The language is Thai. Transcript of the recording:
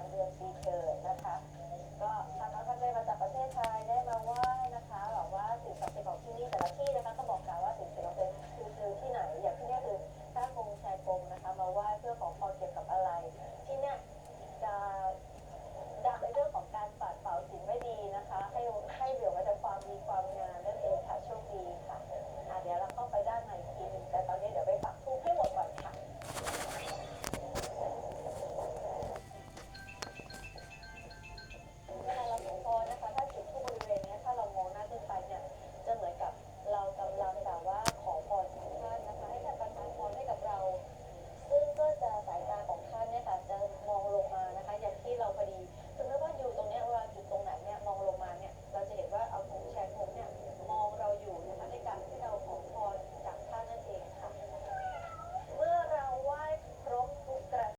วันเดือนปีเกิดนะคะ ก็